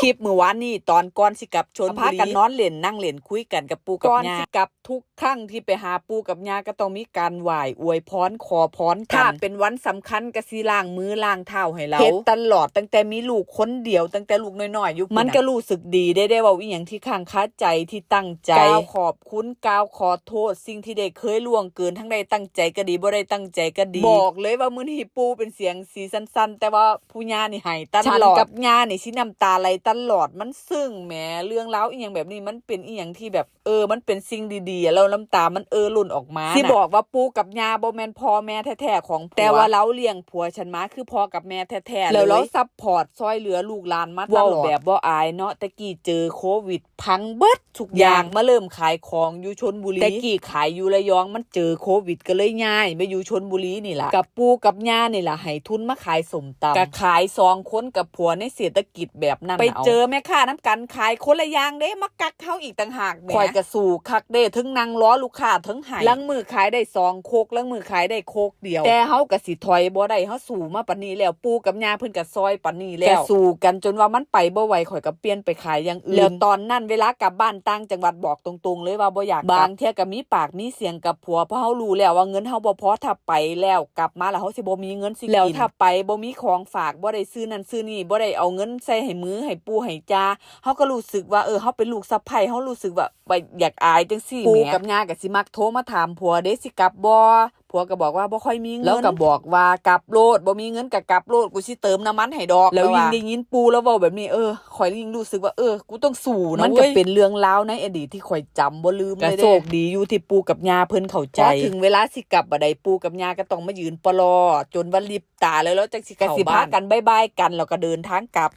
คลิปมือวานนี่ตอนก่อนสิกลับชนพากันนอนเล่นนั่งเล่นคุยกันกับปูกับก่อนยาสิกลับทุกครั้งที่ไปหาปูกับยาก็ต้องมีการไหว้อวยพรขอพรกันถ้าเป็นวันสำคัญก็สิล้างมือล้างเท้าให้เราเฮ็ดตลอดตั้งแต่มีลูกคนเดียวตั้งแต่ลูกน้อยๆอยู่มันก็รู้สึกดีได้ได้เว่าอีหยังที่ข้างคาใจที่ตั้งใจกล่าวขอบคุณกล่าวขอโทษ สิ่งที่ได้เคยล่วงเกินทั้งได้ตั้งใจก็ดีบ่ได้ตั้งใจก็ดี บอกเลยว่ามื้อนี้ปูเป็นเสียงสีสั้น ๆ แต่ว่าผู้ย่านี่ให้ตลอดฉันกับย่านี่สิน้ำตาไหลตลอดมันซึ้งแหมเรื่องราวอีหยังแบบนี้มันเป็นอีหยังที่แบบเออ มันเป็นสิ่งดีๆอะแล้วน้ำตามันเออหล่นออกมาสิบอกว่าปูกับย่าบ่แม่นพ่อแม่แท้ๆของผัวแต่ว่าเราเลี้ยงผัวฉันมาคือพ่อกับแม่แท้ๆแล้วเราซัพพอร์ตซอยเหลือลูกหลานมาตลอดแบบบ่อายเนาะตะกี้เจอโควิดพังเบิดทุกอย่างมาเริ่มขายของอยู่ชนบุรีตะกี้ขายอยู่ระยองมันเจอโควิดก็เลยย้ายมาอยู่ชนบุรีนี่ล่ะกับปูกับย่านี่ล่ะให้ทุนมาขายสมตำก็ขายสองคนกับผัวในเศรษฐกิจแบบนั้นไปเจอแม่ค้าน้ำกันขายคนละอย่างเด้มากักเฮาอีกต่างหากแหมคอยกระสู่คักเด้ถึงนางล้อลูกค้าถึงหายลังมือขายได้สองโคกลังมือขายได้โคกเดียว แต่เฮาก็สิถอยบ่ได้เฮาสู่มาปานนี้แล้วปูกับย่าเพิ่นก็ซอยปานนี้แล้วสู่กันจนว่ามันไปบ่ไหวข่อยก็เปลี่ยนไปขายอย่างอื่นแล้วตอนนั้นเวลากลับบ้านต่างจังหวัดบอกตรงๆ เลยว่าบ่อยากบางเที่ยก็มีปากมีเสียงกับผัวเพราะเฮารู้แล้วว่าเงินเฮาบ่พอถ้าไปแล้วกลับมาแล้วเฮาสิบ่มีเงินสิกินแล้วถ้าไปบ่มีของฝากบ่ได้ซื้อนั่นซื้อนี่บ่ได้เอาเงินใส่ให้มือให้ปูให้จาเฮาก็รู้สึกว่าเออเฮาเป็นลูกสะใภ้เฮารู้สึกว่าว่าอยากอายจังซี่ปูกับย่าก็สิมักโทรมาถามผัวเด้สิกลับบ่ผัวก็บอกว่าบ่ค่อยมีเงินแล้วก็บอกว่ากลับโลดบ่มีเงินก็กลับโลดกูสิเติมน้ำมันให้ดอก แล้วยิ่งได้ยินปูแล้วเว้าแบบนี้เออข่อยยิ่งรู้สึกว่าเออกูต้องสู้นะมันก็เป็นเรื่องราวในอดีตที่ข่อยจำบ่ลืมเลยเด้โชคดีอยู่ที่ปูกับย่าเพิ่นเข้าใจพอถึงเวลาสิกลับบ่ได้ปูกับย่าก็ต้องมายืนปลอจนวันลิบตาแล้วแล้วจังสิกะสิพากันบ๊ายบายกันแล้วก็เดินทางกลับ